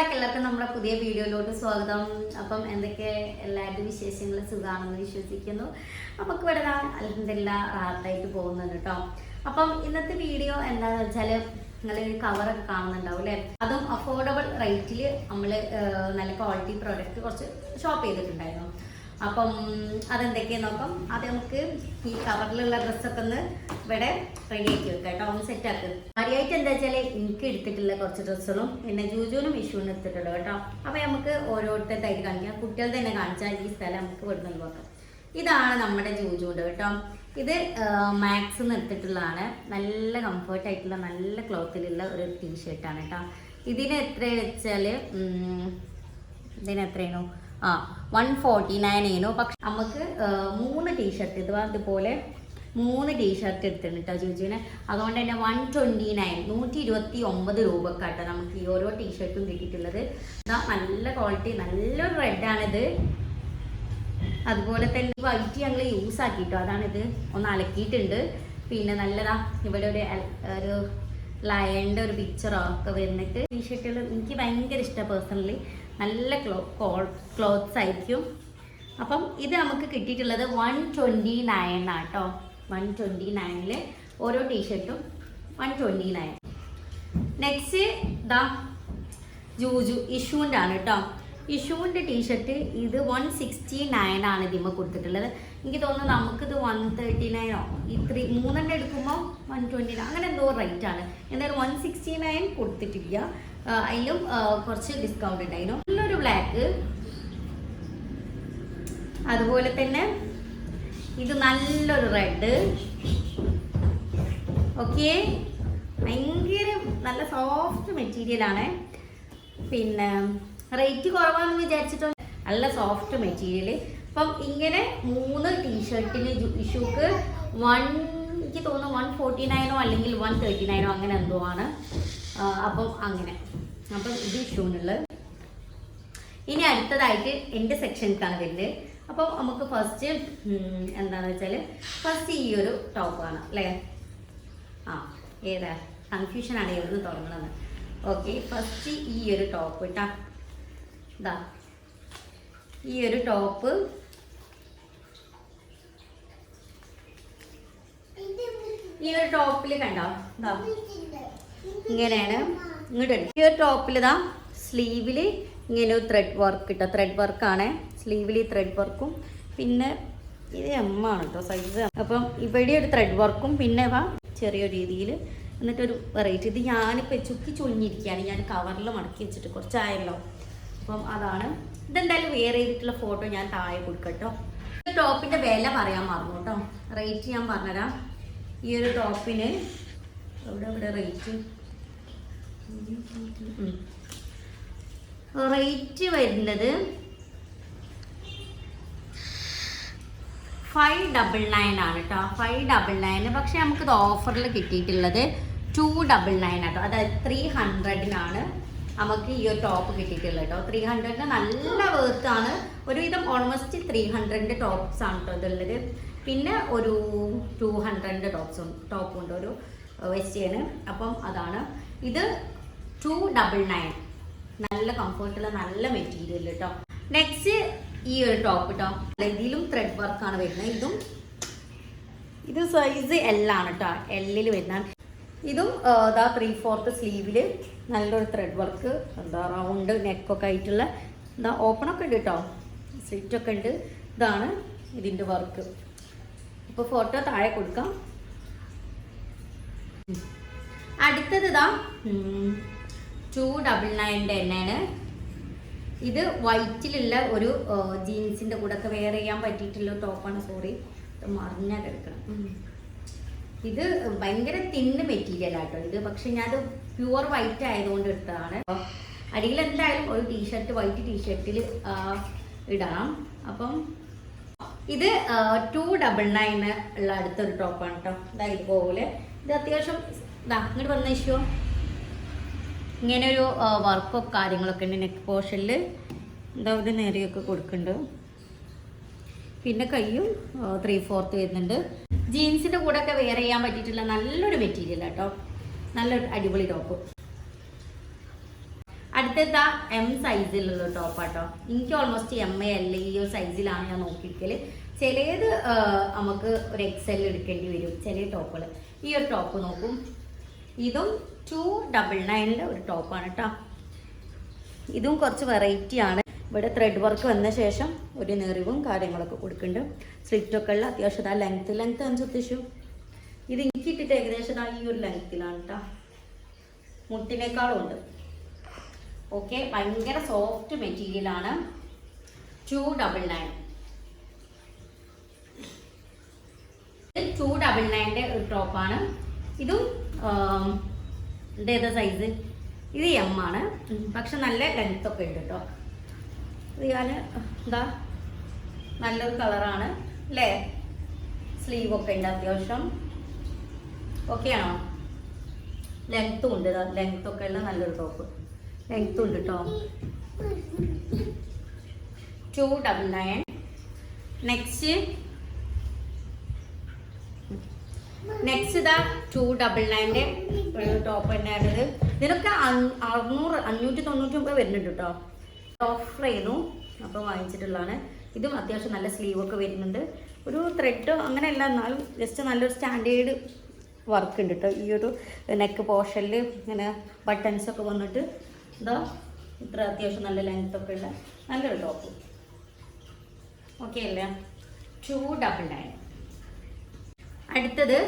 Back എല്ലാവർക്കും നമ്മുടെ പുതിയ വീഡിയോയിലോട്ട് സ്വാഗതം. അപ്പം എന്തൊക്കെ എല്ലാവരുടെയും വിശേഷങ്ങൾ സുഖമാണെന്ന് വിശ്വസിക്കുന്നു. നമുക്ക് ഇവിടെ അലഹമില്ല റാത്തായിട്ട് പോകുന്നുണ്ട് കേട്ടോ അപ്പം ഇന്നത്തെ വീഡിയോ എന്താണെന്ന് വെച്ചാൽ നിങ്ങൾ കവറൊക്കെ കാണുന്നുണ്ടാവും അല്ലേ അതും അഫോർഡബിൾ റേറ്റിൽ നമ്മൾ നല്ല ക്വാളിറ്റി പ്രോഡക്റ്റ് കുറച്ച് ഷോപ്പ് ചെയ്തിട്ടുണ്ടായിരുന്നു. അപ്പം അതെന്തൊക്കെയാന്ന് നോക്കാം. അത് നമുക്ക് ഈ കവറിലുള്ള ഡ്രസ്സൊക്കെ ഒന്ന് ഇവിടെ റെഡി ആക്കി വെക്കാം കേട്ടോ. ഒന്ന് സെറ്റ് ആക്ക്. കാര്യമായിട്ട് എന്താ വെച്ചാൽ എനിക്ക് എടുത്തിട്ടുള്ള കുറച്ച് ഡ്രസ്സുകളും പിന്നെ ജൂജുവിനും വിഷുവിനും എടുത്തിട്ടുള്ളൂ കേട്ടോ. അപ്പോൾ നമുക്ക് ഓരോരുത്തരായിട്ട് കാണിക്കാം. കുട്ടികൾ തന്നെ കാണിച്ചാൽ ഈ സ്ഥലം നമുക്ക് ഇവിടെ നോക്കാം. ഇതാണ് നമ്മുടെ ജൂജുണ്ട് കേട്ടോ. ഇത് മാക്സ് എടുത്തിട്ടുള്ളതാണ്. നല്ല കംഫർട്ട് ആയിട്ടുള്ള നല്ല ക്ലോത്തിലുള്ള ഒരു ടീഷർട്ടാണ് കേട്ടോ. ഇതിന് എത്ര വെച്ചാൽ ഇതിന് എത്രയാണോ? ആ വൺ ഫോർട്ടി നയൻ ആയിരുന്നു പക്ഷെ നമുക്ക് മൂന്ന് ടീഷർട്ട് ഇത് അതുപോലെ മൂന്ന് ടീഷർട്ട് എടുത്തിട്ടുണ്ട് കേട്ടോ ചോദിച്ചതിന് അതുകൊണ്ട് തന്നെ വൺ ട്വന്റി നയൻ നൂറ്റി ഇരുപത്തി ഒമ്പത് രൂപക്കാട്ടോ നമുക്ക് ഈ ഓരോ ടീഷർട്ടും കിട്ടിയിട്ടുള്ളത്. ഇതാ നല്ല ക്വാളിറ്റി നല്ലൊരു റെഡാണിത് അതുപോലെ തന്നെ വൈറ്റ് ഞങ്ങൾ യൂസ് ആക്കിയിട്ടോ അതാണിത്. ഒന്ന് അലക്കിയിട്ടുണ്ട്. പിന്നെ നല്ലതാ ഇവിടെ ഒരു ഒരു ലയന്റെ ഒരു പിക്ചറോ ഒക്കെ വന്നിട്ട് ടീഷർട്ടുകൾ എനിക്ക് ഭയങ്കര ഇഷ്ടമാണ് പേഴ്സണലി നല്ല ക്ലോ ക്ലോത്ത്സ് ആയിരിക്കും. അപ്പം ഇത് നമുക്ക് കിട്ടിയിട്ടുള്ളത് വൺ ട്വന്റി നയൻ ആട്ടോ വൺ ട്വന്റി നയനിൽ ഓരോ ടീഷർട്ടും വൺ ട്വന്റി നയൻ നെക്സ്റ്റ് ദാ ജൂജു ഇഷുവിന്റെ ആണ് കേട്ടോ ഇഷുവിന്റെ ടീഷർട്ട് ഇത് വൺ സിക്സ്റ്റി നയൻ ആണ് ഇതിമ്മ കൊടുത്തിട്ടുള്ളത്. എനിക്ക് തോന്നുന്നു നമുക്കിത് വൺ തേർട്ടി നയനോ ഈ ത്രീ മൂന്നെണ്ണം എടുക്കുമ്പോൾ വൺ ട്വന്റി നയൻ അങ്ങനെ എന്തോ റേറ്റ് ആണ്. എന്തായാലും വൺ സിക്സ്റ്റി നയൻ കൊടുത്തിട്ടില്ല. അതിലും കുറച്ച് ഡിസ്കൗണ്ട് ഉണ്ടായിരുന്നു. നല്ലൊരു ബ്ലാക്ക് അതുപോലെ തന്നെ ഇത് നല്ലൊരു റെഡ് ഓക്കെ ഭയങ്കര നല്ല സോഫ്റ്റ് മെറ്റീരിയൽ ആണ്. പിന്നെ റേറ്റ് കുറവാണെന്ന് വിചാരിച്ചിട്ടോ? നല്ല സോഫ്റ്റ് മെറ്റീരിയൽ അപ്പം ഇങ്ങനെ മൂന്ന് ടീഷർട്ടിന് ഇഷ്യൂക്ക് വൺ എനിക്ക് തോന്നുന്നു വൺ ഫോർട്ടി നയനോ അല്ലെങ്കിൽ വൺ തേർട്ടി നയനോ അങ്ങനെ എന്തോ ആണ്. അപ്പം അങ്ങനെ. അപ്പം ഇത് ഇഷ്യൂനുള്ളത് ഇനി അടുത്തതായിട്ട് എന്റെ സെക്ഷൻസാണ് വരുന്നത്. അപ്പോൾ നമുക്ക് ഫസ്റ്റ് എന്താണെന്ന് വെച്ചാൽ ഫസ്റ്റ് ഈ ഒരു ടോപ്പാണ് അല്ലേ? ആ ഏതാ? കൺഫ്യൂഷനാണ് എവിടുന്ന് തുടങ്ങണമെന്ന് ഓക്കെ ഫസ്റ്റ് ഈ ഒരു ടോപ്പ് കേട്ടാ ഇതാ. ഈ ഒരു ടോപ്പ് ഈ ഒരു ടോപ്പിൽ കണ്ടോ? ഇതാ. ഇങ്ങനെയാണ്. ഇങ്ങോട്ട് ഈ ഒരു ടോപ്പിൽ ഇതാ സ്ലീവിൽ ഇങ്ങനെ ഒരു ത്രെഡ് വർക്ക് കിട്ടുക ത്രെഡ് വർക്കാണ് സ്ലീവിൽ ഈ ത്രെഡ് വർക്കും പിന്നെ ഇത് എം ആണ് കേട്ടോ സൈസ് അപ്പം ഇവിടെ ഒരു ത്രെഡ് വർക്കും പിന്നെ വാ ചെറിയൊരു രീതിയിൽ എന്നിട്ടൊരു വെറൈറ്റി ഇത് ഞാനിപ്പോൾ ചുക്കി ചുളിഞ്ഞിരിക്കുകയാണ്. ഞാൻ കവറിൽ മടക്കി വെച്ചിട്ട് കുറച്ചായല്ലോ. അപ്പം അതാണ്. ഇതെന്തായാലും വെയർ ചെയ്തിട്ടുള്ള ഫോട്ടോ ഞാൻ താഴെ കൊടുക്കട്ടോ ടോപ്പിന്റെ വില പറയാൻ മറന്നു കേട്ടോ റേറ്റ് ഞാൻ പറഞ്ഞുതരാം. ഈ ഒരു ടോപ്പിന് റേറ്റ് റേറ്റ് വരുന്നത് ഫൈവ് ഡബിൾ നയൻ ആണ് കേട്ടോ ഫൈവ് ഡബിൾ നയൻ പക്ഷെ നമുക്കിത് ഓഫറിൽ കിട്ടിയിട്ടുള്ളത് ടു ഡബിൾ നയൻ ആട്ടോ അതായത് ത്രീ ഹൺഡ്രഡിനാണ് നമുക്ക് ഈ ഒരു ടോപ്പ് കിട്ടിയിട്ടുള്ളത് കേട്ടോ ത്രീ ഹൺഡ്രഡിന് നല്ല വേർത്താണ് ഒരുവിധം ഓൾമോസ്റ്റ് ത്രീ ഹൺഡ്രഡിന്റെ ടോപ്സ് ആണ് കേട്ടോ ഇതുള്ളത് പിന്നെ ഒരു ടു ഹൺഡ്രഡിന്റെ ടോപ്സും ടോപ്പും ഉണ്ട്. ഒരു വെസ്റ്റേണ് അപ്പം അതാണ്. ഇത് ടു ഡബിൾ നയൻ നല്ല കംഫർട്ടുള്ള നല്ല മെറ്റീരിയൽ കേട്ടോ നെക്സ്റ്റ് ഈ ഒരു ടോപ്പ് കേട്ടോ ഇതിലും ത്രെഡ് വർക്കാണ് വരുന്നത്. ഇതും ഇത് സൈസ് എൽ ആണ് കേട്ടോ എല്ലിൽ വരുന്ന ഇതും ഇതാ ത്രീ ഫോർത്ത് സ്ലീവിൽ നല്ലൊരു ത്രെഡ് വർക്ക് എന്താ റൗണ്ട് നെക്കൊക്കെ ആയിട്ടുള്ള എന്താ ഓപ്പണൊക്കെ ഉണ്ട് കേട്ടോ സ്ലിറ്റൊക്കെ ഉണ്ട്. ഇതാണ് ഇതിന്റെ വർക്ക് ഇപ്പോൾ ഫോട്ടോ താഴെ കൊടുക്കാം. അടുത്തത് ഇതാ ടു ഡബിൾ നയന്റെ എണ്ണയാണ് ഇത് വൈറ്റിലുള്ള ഒരു ജീൻസിന്റെ കൂടെ ഒക്കെ വെയർ ചെയ്യാൻ പറ്റിയിട്ടുള്ള ടോപ്പാണ് സോറി മറിഞ്ഞാൽ എടുക്കണം. ഉം. ഇത് ഭയങ്കര തിന്ന് മെറ്റീരിയൽ ആട്ടോ ഇത്. പക്ഷെ ഞാൻ പ്യുവർ വൈറ്റ് ആയതുകൊണ്ട് എടുത്തതാണ്. അടിയിൽ എന്തായാലും ഒരു ടീഷർട്ട് വൈറ്റ് ടീഷർട്ടിൽ ഇടാം അപ്പം ഇത് ടു ഡബിൾ നയൻ ഉള്ള അടുത്തൊരു ടോപ്പാണ് കേട്ടോ ഇതാ ഇതുപോലെ. ഇത് അത്യാവശ്യം ഇതാ ഇങ്ങോട്ട് വന്ന ഇഷ്യൂ ഇങ്ങനെ ഒരു വർക്കോ കാര്യങ്ങളൊക്കെ ഉണ്ട്. നെക്ക് പോർഷനിൽ എന്താ ഒരു നേരെയൊക്കെ കൊടുക്കുന്നുണ്ട്. പിന്നെ കയ്യും ത്രീ ഫോർത്ത് വരുന്നുണ്ട്. ജീൻസിന്റെ കൂടെ ഒക്കെ വെയർ ചെയ്യാൻ പറ്റിയിട്ടുള്ള നല്ലൊരു മെറ്റീരിയൽ കേട്ടോ നല്ലൊരു അടിപൊളി ടോപ്പ് അടുത്തെത്താ എം സൈസിലുള്ള ടോപ്പാട്ടോ എനിക്ക് ഓൾമോസ്റ്റ് എം എ അല്ല ഈ ഒരു സൈസിലാണ് ഞാൻ നോക്കിയിരിക്കൽ. ചിലത് നമുക്ക് ഒരു എക്സൽ എടുക്കേണ്ടി വരും. ചില ടോപ്പുകൾ ഈ ഒരു ടോപ്പ് നോക്കും. ഇതും ടു ഡബിൾ നയനിലെ ഒരു ടോപ്പാണ് കേട്ടോ ഇതും കുറച്ച് വെറൈറ്റി ആണ്. ഇവിടെ ത്രെഡ് വർക്ക് വന്ന ശേഷം ഒരു നെറിവും കാര്യങ്ങളൊക്കെ കൊടുക്കുന്നുണ്ട്. സ്ലിറ്റൊക്കെ ഉള്ള അത്യാവശ്യം ആ ലെങ്ത് ലെങ്ത് അനുസരിച്ചു ഇത് എനിക്ക് ഇട്ടിട്ട് ഏകദേശം ഈ ഒരു ലെങ്ത്തിലാണ് കേട്ടോ മുട്ടിനേക്കാളും ഉണ്ട് ഓക്കെ ഭയങ്കര സോഫ്റ്റ് മെറ്റീരിയൽ ആണ്. Two double nine two double നയന്റെ ഒരു ടോപ്പാണ് ഇതും ഇത് സൈസ് ഇത് എം ആണ്. പക്ഷെ നല്ല ലെങ്ത് ഒക്കെ ഉണ്ട് കേട്ടോ ഇത് ഞാൻ എന്താ നല്ലൊരു കളറാണ് അല്ലേ സ്ലീവ് ഒക്കെ ഉണ്ട് അത്യാവശ്യം. ഓക്കെ ആണോ? ലെങ്ത്തും ഉണ്ട് ലെങ്ത് ഒക്കെ ഉള്ള നല്ലൊരു ടോപ്പ് ലെങ്ത്തും ഉണ്ട് കേട്ടോ two double nine next next ഇതാ ടു ഡബിൾ നയന്റെ ടോപ്പ് തന്നെയാണിത് ഇതിനൊക്കെ അറുന്നൂറ് അഞ്ഞൂറ്റി തൊണ്ണൂറ്റി ഒമ്പത് വരുന്നുണ്ട് കേട്ടോ ഓഫർ ചെയ്യുന്നു അപ്പോൾ വാങ്ങിച്ചിട്ടുള്ളതാണ്. ഇതും അത്യാവശ്യം നല്ല സ്ലീവൊക്കെ വരുന്നുണ്ട്. ഒരു ത്രെഡോ അങ്ങനെയല്ല എന്നാലും ജസ്റ്റ് നല്ലൊരു സ്റ്റാൻഡേർഡ് വർക്ക് ഉണ്ട് കേട്ടോ ഈ ഒരു നെക്ക് പോർഷനിൽ ഇങ്ങനെ ബട്ടൺസൊക്കെ വന്നിട്ട് ഇതാ ഇത്ര അത്യാവശ്യം നല്ല ലെങ്ത് ഒക്കെ ഉള്ള നല്ലൊരു ടോപ്പ് ഓക്കെ അല്ലേ? ടു ഡബിൾ നയൻ അടുത്തത്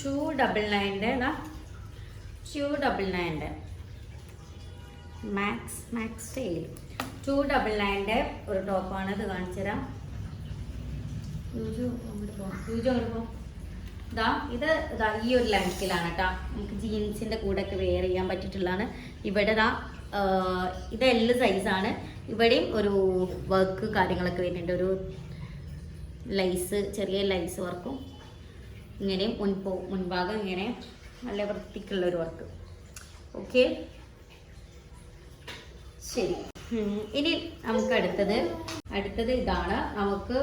ടു ഡബിൾ നയന്റെ two double നയന്റെ. Max max style two double നയന്റെ ഒരു ടോപ്പാണ് ഇത് കാണിച്ചു തരാം. യൂജു അങ്ങോട്ട് പോകാം യൂജു അങ്ങോട്ട് പോകാം ഇതാ ഇത് ഇതാ ഈ ഒരു ലെങ്ത്തിലാണ് കേട്ടോ നമുക്ക് ജീൻസിന്റെ കൂടെ ഒക്കെ വെയർ ചെയ്യാൻ പറ്റിയിട്ടുള്ളതാണ്. ഇവിടെ ഇതാ ഇത് എല്ല് സൈസാണ് ഇവിടെയും ഒരു വർക്ക് കാര്യങ്ങളൊക്കെ വരുന്നുണ്ട്. ഒരു ലൈസ് ചെറിയ ലൈസ് വർക്കും ഇങ്ങനെയും മുൻപോ മുൻഭാഗം ഇങ്ങനെ നല്ല വൃത്തിക്കുള്ള ഒരു വർക്ക് ഓക്കെ ശരി ഇനി നമുക്ക് അടുത്തത്. അടുത്തത് ഇതാണ്. നമുക്ക്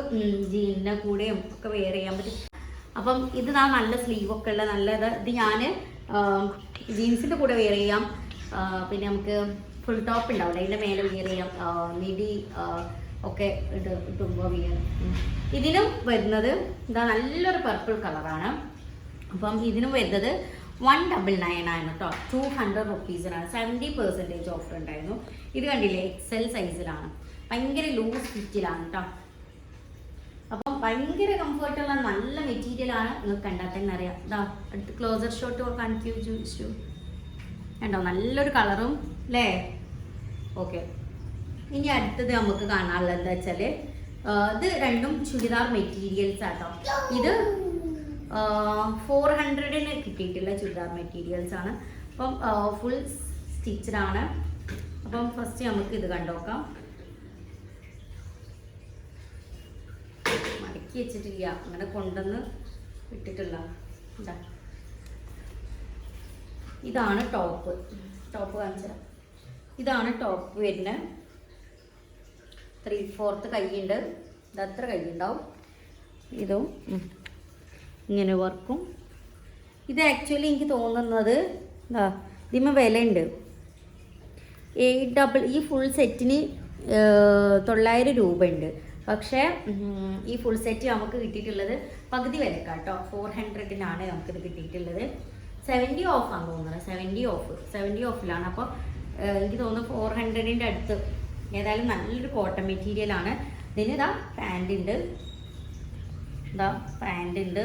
ജീനിന്റെ കൂടെയും ഒക്കെ വെയർ ചെയ്യാൻ പറ്റും. അപ്പം ഇത് നാ നല്ല സ്ലീവൊക്കെ ഉള്ള നല്ല ഇത് ഞാൻ ജീൻസിന്റെ കൂടെ വെയർ ചെയ്യാം. പിന്നെ നമുക്ക് ഫുൾ ടോപ്പ് ഉണ്ടാവില്ല അതിന്റെ മേലെ വിയർ ചെയ്യാം ആ, ഒക്കെ ഇട്ട് ഇട്ടുമ്പോൾ വെയർ ഇതിനും വരുന്നത് എന്താ നല്ലൊരു പർപ്പിൾ കളറാണ് അപ്പം ഇതിനും വരുന്നത് വൺ ഡബിൾ നയൻ ആണ് കേട്ടോ ടു ഹൺഡ്രഡ് റുപ്പീസിനാണ് സെവന്റി പെർസെന്റേജ് ഓഫർ ഉണ്ടായിരുന്നു. ഇത് കണ്ടില്ലേ? എക്സൽ സൈസിലാണ് ഭയങ്കര ലൂസ് ഫിറ്റിലാണ് കേട്ടോ അപ്പം ഭയങ്കര കംഫർട്ടുള്ള നല്ല മെറ്റീരിയലാണ് നിങ്ങൾക്ക് കണ്ടാൽ തന്നെ അറിയാം. ഇതാ അടുത്ത് ക്ലോസർ ഷോട്ട് കൺഫ്യൂസ് കണ്ടോ? നല്ലൊരു കളറും അല്ലേ ഓക്കെ. ഇനി അടുത്തത് നമുക്ക് കാണാനുള്ളത് എന്താ വെച്ചാൽ ഇത് രണ്ടും ചുരിദാർ മെറ്റീരിയൽസ് ആട്ടോ. ഇത് ഫോർ ഹൺഡ്രഡിന് കിട്ടിയിട്ടുള്ള ചുരിദാർ മെറ്റീരിയൽസ് ആണ്. അപ്പം ഫുൾ സ്റ്റിച്ചഡ് ആണ്. അപ്പം ഫസ്റ്റ് നമുക്ക് ഇത് കണ്ടോക്കാം മടക്കി വെച്ചിട്ടില്ല. അങ്ങനെ കൊണ്ടുവന്ന് ഇട്ടിട്ടുള്ള ഇതാ. ഇതാണ് ടോപ്പ്. ടോപ്പ് കാണിച്ചത് ഇതാണ് ടോപ്പ് വരുന്നത് ത്രീ ഫോർത്ത് കൈയുണ്ട് ഇതത്ര കൈയുണ്ടാവും ഇതും ഇങ്ങനെ വർക്കും. ഇത് ആക്ച്വലി എനിക്ക് തോന്നുന്നത് എന്താ ഇതിന് വിലയുണ്ട്. എയ്റ്റ് ഡബിൾ ഈ ഫുൾ സെറ്റിന് തൊള്ളായിരം രൂപയുണ്ട്. പക്ഷേ ഈ ഫുൾ സെറ്റ് നമുക്ക് കിട്ടിയിട്ടുള്ളത് പകുതി വിലക്കാട്ടോ. ഫോർ ഹൺഡ്രഡിനാണ് നമുക്കിത് കിട്ടിയിട്ടുള്ളത്. സെവന്റി ആണ് തോന്നുന്നത് സെവന്റി ഓഫ് സെവന്റി ഓഫിലാണ് അപ്പോൾ എനിക്ക് തോന്നുന്നു ഫോർ ഹൺഡ്രഡിന്റെ അടുത്ത് ഏതായാലും നല്ലൊരു കോട്ടൺ മെറ്റീരിയലാണ് ഇതിന് ഇതാ പാന്റ് ഉണ്ട്. ഇതാ പാന്റ് ഉണ്ട്.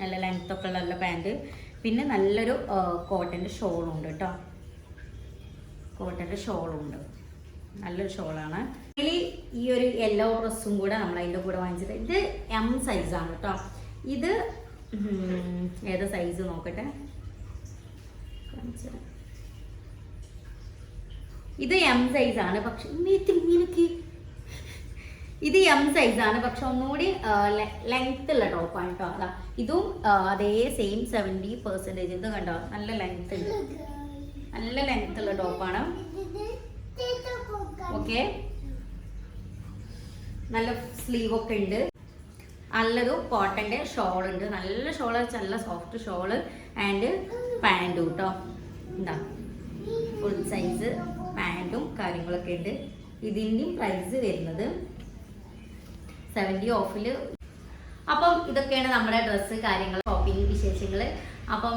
നല്ല ലെങ്ത് ഒക്കെ ഉള്ള നല്ല പാന്റ് പിന്നെ നല്ലൊരു കോട്ടന്റെ ഷോളും ഉണ്ട് കേട്ടോ. കോട്ടന്റെ ഷോളും ഉണ്ട്. നല്ലൊരു ഷോളാണ് ഇതിൽ ഈ ഒരു യെല്ലോ ഡ്രസ്സും കൂടെ നമ്മൾ അതിന്റെ കൂടെ വാങ്ങിച്ചത്. ഇത് എം സൈസാണ് കേട്ടോ. ഇത് ഏത് സൈസ് നോക്കട്ടെ? ഇത് എം സൈസ് ആണ് പക്ഷെ ഇങ്ങനൊക്കെ. ഇത് എം സൈസ് ആണ് പക്ഷെ ഒന്നുകൂടി ലെങ്ത് ഉള്ള ടോപ്പാണ് കേട്ടോ അതാ ഇതും അതേ സെയിം സെവന്റി പെർസെന്റേജ് ഇത് കണ്ടോ? നല്ല ലെങ്ത് ഉണ്ട്. നല്ല ലെങ്ത് ഉള്ള ടോപ്പാണ് ഓക്കെ നല്ല സ്ലീവ് ഒക്കെ ഉണ്ട്. നല്ലൊരു കോട്ടന്റെ ഷോൾ ഉണ്ട് നല്ല ഷോൾ നല്ല സോഫ്റ്റ് ഷോൾ ആൻഡ് പാന്റും കേട്ടോ എന്താ ഫുൾ സൈസ് പാന്റും കാര്യങ്ങളൊക്കെ ഉണ്ട്. ഇതിന്റെയും പ്രൈസ് വരുന്നത് സെവന്റി ഓഫിൽ അപ്പം ഇതൊക്കെയാണ് നമ്മുടെ ഡ്രസ്സ് കാര്യങ്ങൾ ഷോപ്പിംഗ് വിശേഷങ്ങൾ അപ്പം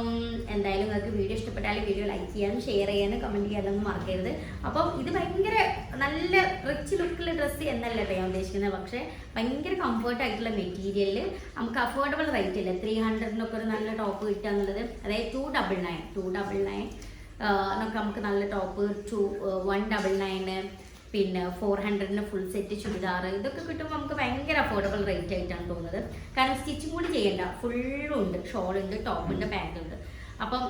എന്തായാലും നിങ്ങൾക്ക് വീഡിയോ ഇഷ്ടപ്പെട്ടാൽ വീഡിയോ ലൈക്ക് ചെയ്യാനും ഷെയർ ചെയ്യാനും കമന്റ് ചെയ്യാനൊന്നും മറക്കരുത്. അപ്പം ഇത് ഭയങ്കര നല്ല റിച്ച് ലുക്കിൽ ഡ്രസ്സ് എന്നല്ല ഞാൻ ഉദ്ദേശിക്കുന്നത്. പക്ഷേ ഭയങ്കര കംഫർട്ട് ആയിട്ടുള്ള മെറ്റീരിയലിൽ നമുക്ക് അഫോർഡബിൾ റേറ്റ് ഇല്ല ത്രീ ഹൺഡ്രഡിനൊക്കെ ഒരു നല്ല ടോപ്പ് കിട്ടുക എന്നുള്ളത്. അതായത് two double nine two double nine നമുക്ക് നമുക്ക് നല്ല ടോപ്പ് ടു വൺ ഡബിൾ നയന് പിന്നെ ഫോർ ഹൺഡ്രഡിന് ഫുൾ സെറ്റ് ചുരിദാർ ഇതൊക്കെ കിട്ടുമ്പോൾ നമുക്ക് ഭയങ്കര അഫോർഡബിൾ റേറ്റ് ആയിട്ടാണ് തോന്നുന്നത്. കാരണം സ്റ്റിച്ചും കൂടി ചെയ്യണ്ട. ഫുള്ളും ഉണ്ട്. ഷോൾ ഉണ്ട് ടോപ്പ് ഉണ്ട് പാന്റ് ഉണ്ട്. അപ്പം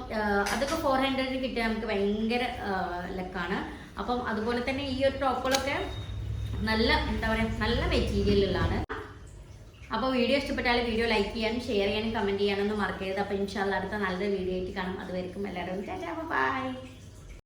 അതൊക്കെ ഫോർ ഹൺഡ്രഡിന് കിട്ടിയാൽ നമുക്ക് ഭയങ്കര ലക്കാണ് അപ്പം അതുപോലെ തന്നെ ഈ ഒരു ടോപ്പുകളൊക്കെ നല്ല എന്താ പറയുക നല്ല മെറ്റീരിയലുകളാണ് അപ്പോൾ വീഡിയോ ഇഷ്ടപ്പെട്ടാൽ വീഡിയോ ലൈക്ക് ചെയ്യാനും ഷെയർ ചെയ്യാനും കമന്റ് ചെയ്യാനൊന്നും മറക്കരുത്. അപ്പോൾ ഇൻഷാല്ല അടുത്ത നല്ലൊരു വീഡിയോ ആയിട്ട് കാണാം. അതുവരെയും എല്ലാവരും ബൈ